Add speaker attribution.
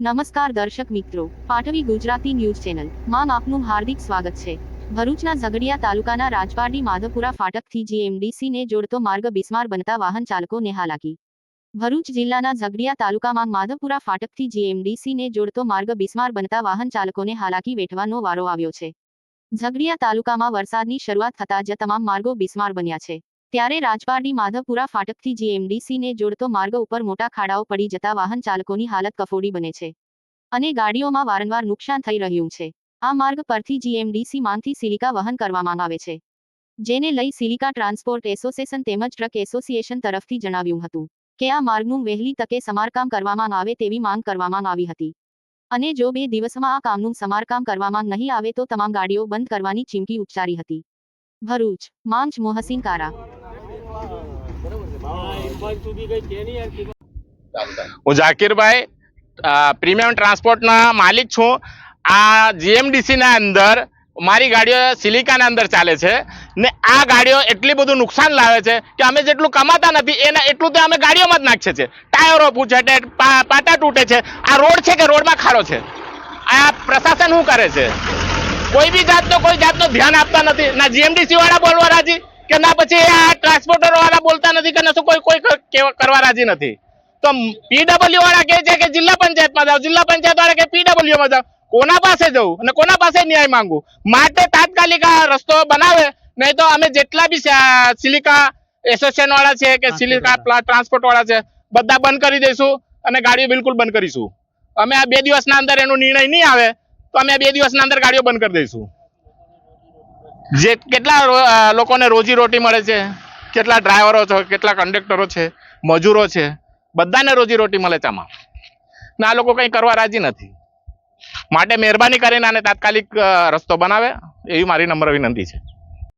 Speaker 1: નમસ્કાર દર્શક મિત્રો, પાટવી ગુજરાતી ન્યૂઝ ચેનલ. માં આપનું હાર્દિક સ્વાગત છે. ભરૂચના ઝઘડિયા તાલુકાના રાજપારડી માધવપુરા ફાટકથી જીએમડીસી ને જોડતો માર્ગ બિસ્માર બનતા વાહન ચાલકોને હાલાકી. ભરૂચ જિલ્લાના ઝઘડિયા તાલુકામાં માધવપુરા ફાટકથી જીએમડીસી ને જોડતો માર્ગ બિસ્માર બનતા વાહન ચાલકોને હાલાકી વેઠવાનો વારો આવ્યો છે. ઝઘડિયા તાલુકામાં વરસાદની શરૂઆત થતા જ તમામ માર્ગો બિસ્માર બન્યા છે. ત્યારે રાજપારની માધવપુરા ફાટકથી જીએમડીસીને જોડતો માર્ગ ઉપર મોટા ખાડાઓ પડી જતા વાહન ચાલકોની હાલત કફોડી બને છે અને ગાડીઓમાં વારંવાર નુકસાન થઈ રહ્યું છે. આ માર્ગ પરથી જીએમડીસી માંથી સિલિકા વહન કરવામાં આવે છે, જેને લઈ સિલિકા ટ્રાન્સપોર્ટ એસોસિએશન તેમજ ટ્રક એસોસિએશન તરફથી જણાવ્યું હતું કે આ માર્ગનું વહેલી તકે સમારકામ કરવામાં આવે તેવી માંગ કરવામાં આવી હતી અને જો બે દિવસમાં આ કામનું સમારકામ કરવામાં નહીં આવે તો તમામ ગાડીઓ બંધ કરવાની ચીમકી ઉચ્ચારી હતી. ભરૂચ માંચ મોહસિન કારા
Speaker 2: હું ઝાકીરભાઈ પ્રીમિયમ ટ્રાન્સપોર્ટના માલિક છું. આ જીએમડીસીના અંદર, મારી ગાડીઓ સિલિકાના અંદર ચાલે છે ને આ ગાડીઓ એટલી બધું નુકસાન લાવે છે કે અમે જેટલું કમાતા નથી, એના એટલું તો અમે ગાડીઓમાં જ નાખીએ છીએ. ટાયરો પૂછે પાટા તૂટે છે. આ રોડ છે કે રોડમાં ખાડો છે? આ પ્રશાસન શું કરે છે? કોઈ બી જાતનો કોઈ જાતનો ધ્યાન આપતા નથી. ના જીએમડીસી વાળા બોલવા રાજી? કે ના પછી આ ટ્રાન્સપોર્ટર વાળા બોલતા નથી કે ના શું કોઈ કોઈ કરવા રાજી નથી. તો પીડબ્લ્યુ વાળા કહે છે કે જિલ્લા પંચાયતમાં જાઓ જિલ્લા પંચાયત વાળા કે પીડબ્લ્યુ માં જાઓ. કોના પાસે જવું અને કોના પાસે ન્યાય માંગુ માટે તાત્કાલિક આ રસ્તો બનાવે નહીં તો અમે જેટલા બી સિલિકા એસોસિએશન વાળા છે કે સિલિકા ટ્રાન્સપોર્ટ વાળા છે બધા બંધ કરી દઈશું અને ગાડીઓ બિલકુલ બંધ કરીશું. અમે આ બે દિવસના અંદર એનો નિર્ણય નહીં આવે તો અમે આ બે દિવસના અંદર ગાડીઓ બંધ કરી દઈશું. જે કેટલા લોકોને રોજી રોટી મળે છે, કેટલા ડ્રાઈવરો છે, કેટલા કંડક્ટરો છે, મજૂરો છે, બધાને રોજી રોટી મળે છે આમાં. ને આ લોકો કંઈ કરવા રાજી નથી. માટે મહેરબાની કરીને આને તાત્કાલિક રસ્તો બનાવે, એવી મારી નમ્ર વિનંતી છે.